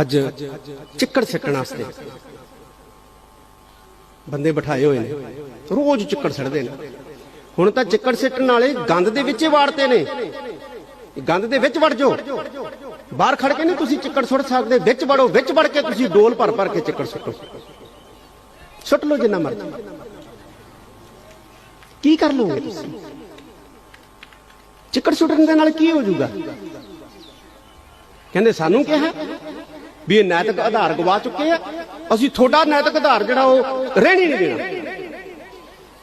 ਅੱਜ ਚਿੱਕੜ ਸਿੱਟਣ ਵਾਸਤੇ। ਬੰਦੇ ਬਿਠਾਏ ਹੋਏ ਨੇ। ਰੋਜ਼ ਚਿੱਕੜ ਸਿੱਟਦੇ ਨੇ। ਹੁਣ ਤਾਂ ਚਿੱਕੜ ਸਿੱਟਣ ਵਾਲੇ ਗੰਦ ਦੇ ਵਿੱਚ ਹੀ ਵਾੜਤੇ ਨੇ। ਗੰਦ ਦੇ ਵਿੱਚ ਵੜ ਜਾਓ। ਬਾਹਰ ਖੜ ਕੇ ਨਹੀਂ ਤੁਸੀਂ ਚਿੱਕੜ ਸੁੱਟ ਸਕਦੇ। ਵਿੱਚ ਵੜੋ, ਵਿੱਚ ਵੜ ਕੇ ਤੁਸੀਂ ਡੋਲ ਭਰ ਭਰ ਕੇ ਚਿੱਕੜ ਸੁੱਟੋ। ਸੁੱਟ ਲਓ ਜਿੰਨਾ ਮਰਜ਼ੀ। ਕੀ ਕਰ ਲਓਗੇ ਤੁਸੀਂ? ਚਿੱਕੜ ਸੁੱਟਣ ਦੇ ਨਾਲ ਕੀ ਹੋ ਜਾਊਗਾ? ਕਹਿੰਦੇ ਸਾਨੂੰ ਕਿਹਾ ਵੀ ਇਹ ਨੈਤਿਕ ਆਧਾਰ ਗਵਾ ਚੁੱਕੇ ਆ। ਅਸੀਂ ਤੁਹਾਡਾ ਨੈਤਿਕ ਆਧਾਰ ਜਿਹੜਾ ਉਹ ਰਹਿਣ ਹੀ ਨਹੀਂ ਦੇਣਾ।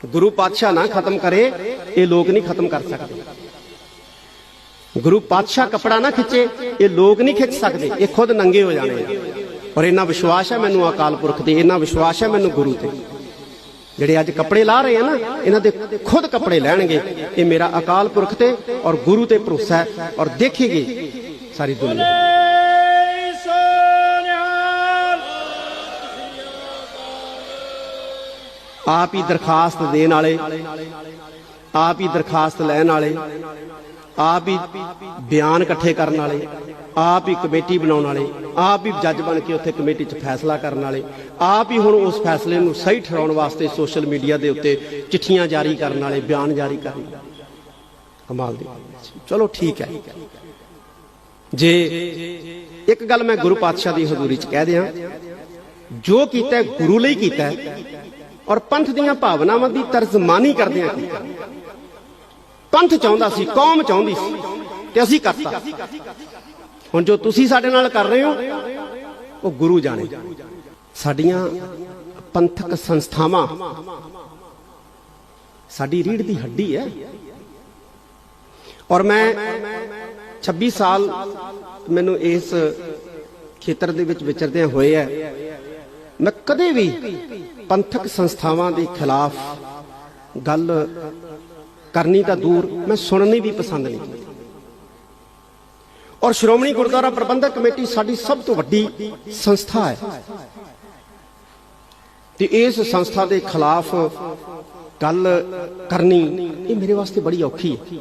ਗੁਰੂ ਪਾਤਸ਼ਾਹ ਨਾ ਖਤਮ ਕਰੇ, ਇਹ ਲੋਕ ਨਹੀਂ ਖਤਮ ਕਰ ਸਕਦੇ। ਗੁਰੂ ਪਾਤਸ਼ਾਹ ਕਪੜਾ ਨਾ ਖਿੱਚੇ, ਇਹ ਲੋਕ ਨਹੀਂ ਖਿੱਚ ਸਕਦੇ। ਇਹ ਖੁਦ ਨੰਗੇ ਹੋ ਜਾਣੇ ਆ। ਔਰ ਇਹਨਾਂ ਵਿਸ਼ਵਾਸ ਹੈ ਮੈਨੂੰ ਅਕਾਲ ਪੁਰਖ ਤੇ ਇਹਨਾਂ ਵਿਸ਼ਵਾਸ ਹੈ ਮੈਨੂੰ ਗੁਰੂ ਤੇ। ਜਿਹੜੇ ਅੱਜ ਕੱਪੜੇ ਲਾ ਰਹੇ ਆ ਨਾ, ਇਹਨਾਂ ਦੇ ਖੁਦ ਕੱਪੜੇ ਲੈਣਗੇ। ਇਹ ਮੇਰਾ ਅਕਾਲ ਪੁਰਖ ਤੇ ਔਰ ਗੁਰੂ ਤੇ ਭਰੋਸਾ ਹੈ। ਔਰ ਦੇਖੇਗੀ ਸਾਰੀ ਦੁਨੀਆ। ਆਪ ਹੀ ਦਰਖਾਸਤ ਦੇਣ ਵਾਲੇ, ਆਪ ਹੀ ਦਰਖਾਸਤ ਲੈਣ ਵਾਲੇ, ਆਪ ਹੀ ਬਿਆਨ ਇਕੱਠੇ ਕਰਨ ਵਾਲੇ, ਆਪ ਹੀ ਕਮੇਟੀ ਬਣਾਉਣ ਵਾਲੇ, ਆਪ ਹੀ ਜੱਜ ਬਣ ਕੇ ਉੱਥੇ ਕਮੇਟੀ 'ਚ ਫੈਸਲਾ ਕਰਨ ਵਾਲੇ, ਆਪ ਹੀ ਹੁਣ ਉਸ ਫੈਸਲੇ ਨੂੰ ਸਹੀ ਠਹਿਰਾਉਣ ਵਾਸਤੇ ਸੋਸ਼ਲ ਮੀਡੀਆ ਦੇ ਉੱਤੇ ਚਿੱਠੀਆਂ ਜਾਰੀ ਕਰਨ ਵਾਲੇ, ਬਿਆਨ ਜਾਰੀ ਕਰਨ ਵਾਲੇ। ਕਮਾਲ ਦੀ ਚਲੋ ਠੀਕ ਹੈ। ਜੇ ਇੱਕ ਗੱਲ ਮੈਂ ਗੁਰੂ ਪਾਤਸ਼ਾਹ ਦੀ ਹਜ਼ੂਰੀ 'ਚ ਕਹਿ ਦਿਆਂ, ਜੋ ਕੀਤਾ ਗੁਰੂ ਲਈ ਕੀਤਾ ਔਰ ਪੰਥ ਦੀਆਂ ਭਾਵਨਾਵਾਂ ਦੀ ਤਰਜਮਾਨੀ ਕਰਦਿਆਂ ਕੀਤਾ ਪੰਥ ਚਾਹੁੰਦਾ ਸੀ, ਕੌਮ ਚਾਹੁੰਦੀ ਸੀ ਤੇ ਅਸੀਂ ਕਰਤਾ। ਹੁਣ ਜੋ ਤੁਸੀਂ ਸਾਡੇ ਨਾਲ ਕਰ ਰਹੇ ਹੋ, ਉਹ ਗੁਰੂ ਜਾਣੇ। ਸਾਡੀਆਂ ਪੰਥਕ ਸੰਸਥਾਵਾਂ, ਸਾਡੀ ਰੀੜ ਦੀ ਹੱਡੀ ਹੈ। ਔਰ ਮੈਂ 26 ਸਾਲ ਮੈਨੂੰ ਇਸ ਖੇਤਰ ਦੇ ਵਿੱਚ ਵਿਚਰਦਿਆਂ ਹੋਏ ਹੈ। ਮੈਂ ਕਦੇ ਵੀ ਪੰਥਕ ਸੰਸਥਾਵਾਂ ਦੇ ਖਿਲਾਫ ਗੱਲ ਕਰਨੀ ਤਾਂ ਦੂਰ, ਮੈਂ ਸੁਣਨੀ ਵੀ ਪਸੰਦ ਨਹੀਂ ਕੀਤੀ ਔਰ ਸ਼੍ਰੋਮਣੀ ਗੁਰਦੁਆਰਾ ਪ੍ਰਬੰਧਕ ਕਮੇਟੀ ਸਾਡੀ ਸਭ ਤੋਂ ਵੱਡੀ ਸੰਸਥਾ ਹੈ। ਤੇ ਇਸ ਸੰਸਥਾ ਦੇ ਖਿਲਾਫ ਗੱਲ ਕਰਨੀ ਇਹ ਮੇਰੇ ਵਾਸਤੇ ਬੜੀ ਔਖੀ ਹੈ।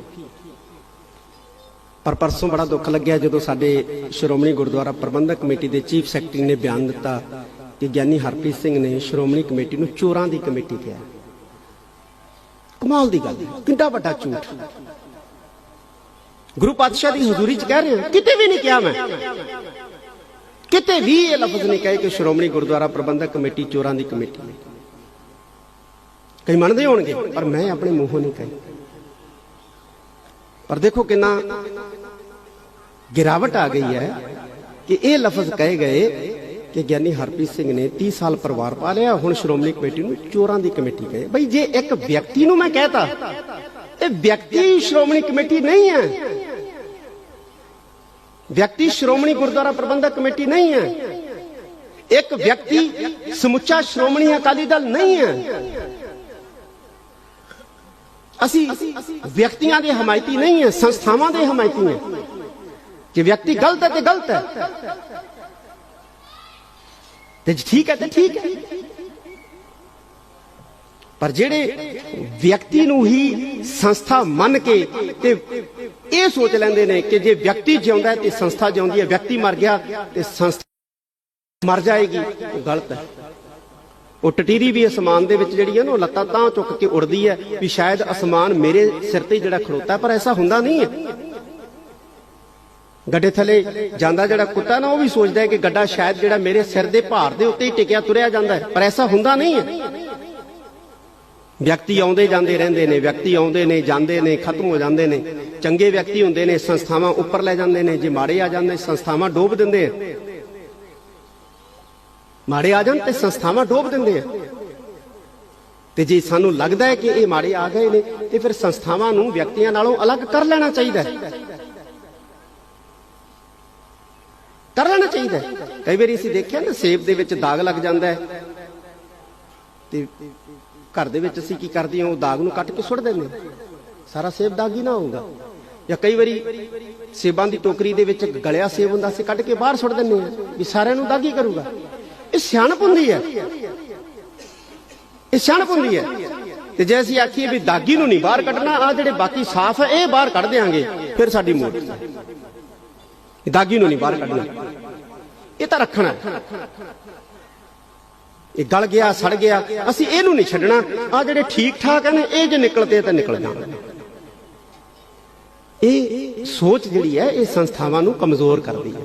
ਪਰ ਪਰਸੋਂ ਬੜਾ ਦੁੱਖ ਲੱਗਿਆ ਜਦੋਂ ਸਾਡੇ ਸ਼੍ਰੋਮਣੀ ਗੁਰਦੁਆਰਾ ਪ੍ਰਬੰਧਕ ਕਮੇਟੀ ਦੇ ਚੀਫ ਸੈਕਟਰੀ ਨੇ ਬਿਆਨ ਦਿੱਤਾ ਕਿ ਗਿਆਨੀ ਹਰਪ੍ਰੀਤ ਸਿੰਘ ਨੇ ਸ਼੍ਰੋਮਣੀ ਕਮੇਟੀ ਨੂੰ ਚੋਰਾਂ ਦੀ ਕਮੇਟੀ ਕਿਹਾ। ਕਮਾਲ ਦੀ ਗੱਲ ਕਿੰਨਾ ਵੱਡਾ ਝੂਠ। ਗੁਰੂ ਪਾਤਸ਼ਾਹ ਦੀ ਹਜ਼ੂਰੀ 'ਚ ਕਹਿ ਰਹੇ ਹਾਂ, ਕਿਤੇ ਵੀ ਨਹੀਂ ਕਿਹਾ ਮੈਂ। ਕਿਤੇ ਵੀ ਇਹ ਲਫ਼ਜ਼ ਨਹੀਂ ਕਹੇ ਕਿ ਸ਼੍ਰੋਮਣੀ ਗੁਰਦੁਆਰਾ ਪ੍ਰਬੰਧਕ ਕਮੇਟੀ ਚੋਰਾਂ ਦੀ ਕਮੇਟੀ ਹੈ। ਕਈ ਮੰਨਦੇ ਹੋਣਗੇ, ਪਰ ਮੈਂ ਆਪਣੇ ਮੂੰਹੋਂ ਨਹੀਂ ਕਹੀ। ਪਰ ਦੇਖੋ ਕਿੰਨਾ ਗਿਰਾਵਟ ਆ ਗਈ ਹੈ ਕਿ ਇਹ ਲਫ਼ਜ਼ ਕਹੇ ਗਏ ਕਿ ਗਿਆਨੀ ਹਰਪ੍ਰੀਤ ਸਿੰਘ ਨੇ 30 ਸਾਲ ਪਰਿਵਾਰ ਪਾਲਿਆ, ਹੁਣ ਸ਼੍ਰੋਮਣੀ ਕਮੇਟੀ ਨੂੰ ਚੋਰਾਂ ਦੀ ਕਮੇਟੀ ਕਹੇ। ਬਈ ਜੇ ਇੱਕ ਵਿਅਕਤੀ ਨੂੰ ਮੈਂ ਕਹਤਾ, ਇਹ ਵਿਅਕਤੀ ਸ਼੍ਰੋਮਣੀ ਕਮੇਟੀ ਨਹੀਂ ਹੈ। ਵਿਅਕਤੀ ਸ਼੍ਰੋਮਣੀ ਗੁਰਦੁਆਰਾ ਪ੍ਰਬੰਧਕ ਕਮੇਟੀ ਨਹੀਂ ਹੈ। ਇੱਕ ਵਿਅਕਤੀ ਸਮੁੱਚਾ ਸ਼੍ਰੋਮਣੀ ਅਕਾਲੀ ਦਲ ਨਹੀਂ ਹੈ। ਅਸੀਂ ਵਿਅਕਤੀਆਂ ਦੇ ਹਮਾਇਤੀ ਨਹੀਂ ਹੈ, ਸੰਸਥਾਵਾਂ ਦੇ ਹਮਾਇਤੀ ਹੈ। ਕਿ ਵਿਅਕਤੀ ਗਲਤ ਹੈ ਤੇ ਗਲਤ ਹੈ। ਤੇ ਠੀਕ ਹੈ ਤੇ ਠੀਕ ਹੈ। ਪਰ ਜਿਹੜੇ ਵਿਅਕਤੀ ਨੂੰ ਹੀ ਸੰਸਥਾ ਮੰਨ ਕੇ ਤੇ ਇਹ ਸੋਚ ਲੈਂਦੇ ਨੇ ਕਿ ਜੇ ਵਿਅਕਤੀ ਜਿਉਂਦਾ ਹੈ ਤੇ ਸੰਸਥਾ ਜਿਉਂਦੀ ਹੈ, ਵਿਅਕਤੀ ਮਰ ਗਿਆ ਤੇ ਸੰਸਥਾ ਮਰ ਜਾਏਗੀ, ਉਹ ਗਲਤ ਹੈ। ਉਹ ਟਟੀਰੀ ਵੀ ਅਸਮਾਨ ਦੇ ਵਿੱਚ ਜਿਹੜੀ ਹੈ ਨਾ, ਉਹ ਲੱਤਾਂ ਤਾਂ ਚੁੱਕ ਕੇ ਉੜਦੀ ਹੈ ਵੀ ਸ਼ਾਇਦ ਅਸਮਾਨ ਮੇਰੇ ਸਿਰ ਤੇ ਜਿਹੜਾ ਖੜੋਤਾ ਪਰ ਐਸਾ ਹੁੰਦਾ ਨਹੀਂ ਹੈ। ਗੱਡੇ ਥੱਲੇ ਜਾਂਦਾ ਜਿਹੜਾ ਕੁੱਤਾ ਨਾ, ਉਹ ਵੀ ਸੋਚਦਾ ਹੈ ਕਿ ਗੱਡਾ ਸ਼ਾਇਦ ਜਿਹੜਾ ਮੇਰੇ ਸਿਰ ਦੇ ਭਾਰ ਦੇ ਉੱਤੇ ਹੀ ਟਿਕਿਆ, ਤੁਰਿਆ ਜਾਂਦਾ ਹੈ। ਪਰ ਐਸਾ ਹੁੰਦਾ ਨਹੀਂ ਹੈ। ਵਿਅਕਤੀ ਆਉਂਦੇ ਜਾਂਦੇ ਰਹਿੰਦੇ ਨੇ, ਵਿਅਕਤੀ ਆਉਂਦੇ ਨੇ, ਜਾਂਦੇ ਨੇ, ਖਤਮ ਹੋ ਜਾਂਦੇ ਨੇ। ਚੰਗੇ ਵਿਅਕਤੀ ਹੁੰਦੇ ਨੇ, ਸੰਸਥਾਵਾਂ ਉੱਪਰ ਲੈ ਜਾਂਦੇ ਨੇ। ਜੇ ਮਾੜੇ ਆ ਜਾਂਦੇ ਸੰਸਥਾਵਾਂ ਡੋਬ ਦਿੰਦੇ ਆ। ਮਾੜੇ ਆ ਜਾਣ ਤੇ ਸੰਸਥਾਵਾਂ ਡੋਬ ਦਿੰਦੇ ਆ। ਤੇ ਜੇ ਸਾਨੂੰ ਲੱਗਦਾ ਹੈ ਕਿ ਇਹ ਮਾੜੇ ਆ ਗਏ ਨੇ, ਤੇ ਫਿਰ ਸੰਸਥਾਵਾਂ ਨੂੰ ਵਿਅਕਤੀਆਂ ਨਾਲੋਂ ਅਲੱਗ ਕਰ ਲੈਣਾ ਚਾਹੀਦਾ ਹੈ ਕਰ ਲੈਣਾ ਚਾਹੀਦਾ ਹੈ ਕਈ ਵਾਰੀ ਅਸੀਂ ਦੇਖਿਆ ਨਾ, ਸੇਬ ਦੇ ਵਿੱਚ ਦਾਗ ਲੱਗ ਜਾਂਦਾ ਹੈ। ਤੇ ਘਰ ਦੇ ਵਿੱਚ ਅਸੀਂ ਕੀ ਕਰਦੇ ਹਾਂ, ਉਹ ਦਾਗ ਨੂੰ ਕੱਟ ਕੇ ਸੁੱਟ ਦਿੰਦੇ ਸਾਰਾ ਸੇਬ ਦਾਗੀ ਨਾ ਹੋਊਗਾ। ਜਾਂ ਕਈ ਵਾਰੀ ਸੇਬਾਂ ਦੀ ਟੋਕਰੀ ਦੇ ਵਿੱਚ ਗਲਿਆ ਸੇਬ ਹੁੰਦਾ, ਅਸੀਂ ਕੱਢ ਕੇ ਬਾਹਰ ਸੁੱਟ ਦਿੰਦੇ ਹਾਂ ਵੀ ਸਾਰਿਆਂ ਨੂੰ ਦਾਗੀ ਕਰੂਗਾ। ਇਹ ਸਿਆਣਪ ਹੁੰਦੀ ਹੈ। ਇਹ ਸਿਆਣਪ ਹੁੰਦੀ ਹੈ। ਤੇ ਜੇ ਅਸੀਂ ਆਖੀਏ ਵੀ ਦਾਗੀ ਨੂੰ ਨਹੀਂ ਬਾਹਰ ਕੱਢਣਾ ਆ ਜਿਹੜੇ ਬਾਕੀ ਸਾਫ਼ ਹੈ ਇਹ ਬਾਹਰ ਕੱਢ ਦੇਾਂਗੇ ਫਿਰ ਸਾਡੀ ਮੋਟ ਦਾਗੀ ਨੂੰ ਨਹੀਂ ਬਾਹਰ ਕੱਢਣਾ। ਇਹ ਤਾਂ ਰੱਖਣਾ। ਹੈ। ਇਹ ਗਲ ਗਿਆ, ਸੜ ਗਿਆ, ਅਸੀਂ ਇਹਨੂੰ ਨਹੀਂ ਛੱਡਣਾ। ਆ ਜਿਹੜੇ ਠੀਕ ਠਾਕ ਨੇ, ਇਹ ਜੇ ਨਿਕਲਦੇ ਤਾਂ ਨਿਕਲ ਜਾਣਗੇ ਇਹ ਸੋਚ ਜਿਹੜੀ ਹੈ, ਇਹ ਸੰਸਥਾਵਾਂ ਨੂੰ ਕਮਜ਼ੋਰ ਕਰਦੀ ਹੈ।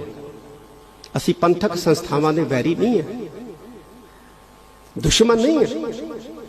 ਅਸੀਂ ਪੰਥਕ ਸੰਸਥਾਵਾਂ ਦੇ ਵੈਰੀ ਨਹੀਂ ਹੈ। ਦੁਸ਼ਮਣ ਨਹੀਂ ਹੈ।